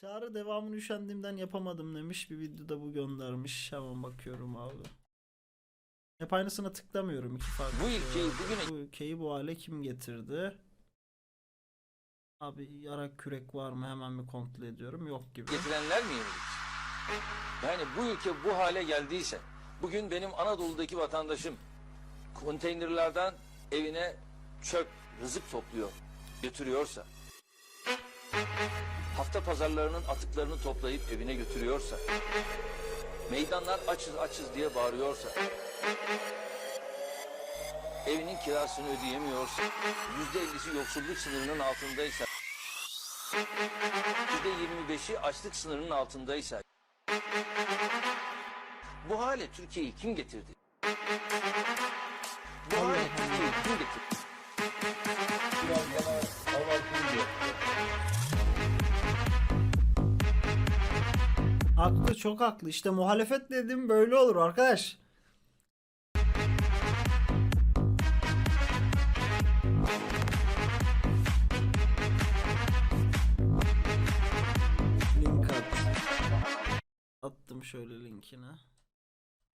Çağrı devamını üşendiğimden yapamadım demiş. Bir videoda bu göndermiş. Hemen bakıyorum abi. Hep aynısına tıklamıyorum iki farklı. Bu ülkeyi bugüne- Bu ülkeyi bu hale kim getirdi? Abi yarak kürek var mı hemen bir kontrol ediyorum. Yok gibi. getirenler mi yenilik? Yani bu ülke bu hale geldiyse, bugün benim Anadolu'daki vatandaşım konteynerlardan evine çöp, rızık topluyor, götürüyorsa, hafta pazarlarının atıklarını toplayıp evine götürüyorsa, meydanlar açız açız diye bağırıyorsa, evinin kirasını ödeyemiyorsa, yüzde ellisi yoksulluk sınırının altındaysa, yüzde yirmi beşi açlık sınırının altındaysa, bu hale Türkiye'yi kim getirdi? Bu hale Türkiye'yi kim getirdi? Haklı çok haklı. İşte muhalefet dedim böyle olur arkadaş. Link at. Attım şöyle linkini.